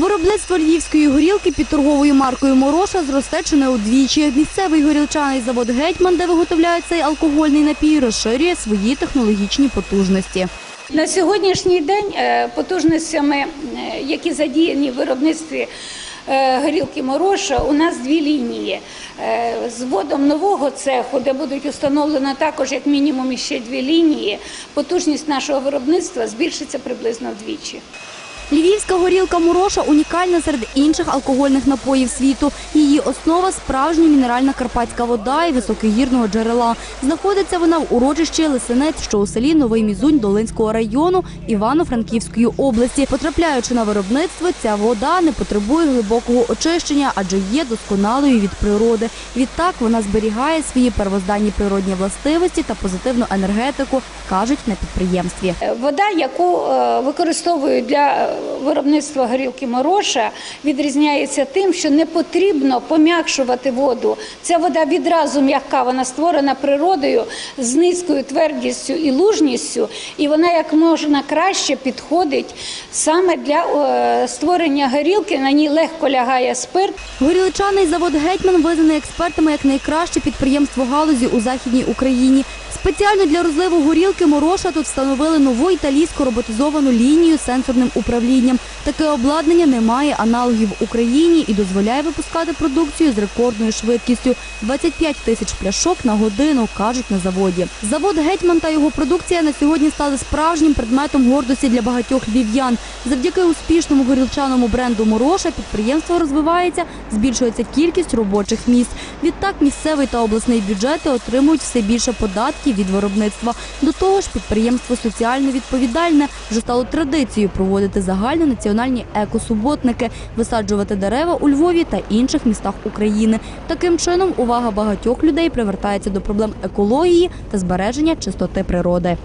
Виробництво львівської горілки під торговою маркою Мороша зросте чи не удвічі. Місцевий горілчаний завод Гетьман, де виготовляють цей алкогольний напій, розширює свої технологічні потужності. На сьогоднішній день е, потужностями, е, які задіяні в виробництві е, горілки Мороша, у нас дві лінії. З вводом нового цеху, де будуть установлено також як мінімум ще дві лінії, потужність нашого виробництва збільшиться приблизно вдвічі. Львівська горілка Мороша унікальна серед інших алкогольних напоїв світу. Її основа справжня мінеральна карпатська вода і високогірного джерела. Знаходиться вона в урочищі Лисинець, що у селі Новий Мізунь Долинського району Івано-Франківської області. Потрапляючи на виробництво, ця вода не потребує глибокого очищення, адже є досконалою від природи. Відтак вона зберігає свої первозданні природні властивості та позитивну енергетику, кажуть на підприємстві. Е, Вода, яку е, використовують для е, виробництва горілки Мороша, відрізняється тим, що не потрібно пом'якшувати воду. Ця вода відразу м'яка, вона створена природою з низькою твердістю і лужністю, і вона як можна краще підходить саме для е, створення горілки. На ній легко лягає спирт. Горілчаний завод Гетьман визнаний експертами як найкраще підприємство галузі у західній Україні. Спеціально для розливу горілки Мороша тут встановили нову італійську роботизовану лінію сенсорним управлінням. Таке обладнання не має аналогів в Україні і дозволяє випускати продукцію з рекордною швидкістю 25 тисяч пляшок на годину, кажуть на заводі. Завод Гетьман та його продукція на сьогодні стали справжнім предметом гордості для багатьох львів'ян. Завдяки успішному горілчаному бренду Мороша підприємство розвивається, збільшується кількість робочих місць. Відтак місцевий та обласний бюджети отримують все більше податків від виробництва. До того ж, підприємство соціально відповідальне вже стало традицією проводити загальні національні екосуботники, висаджувати дерева у Львові та інших містах України. Таким чином, увага багатьох людей привертається до проблем екології та збереження чистоти природи.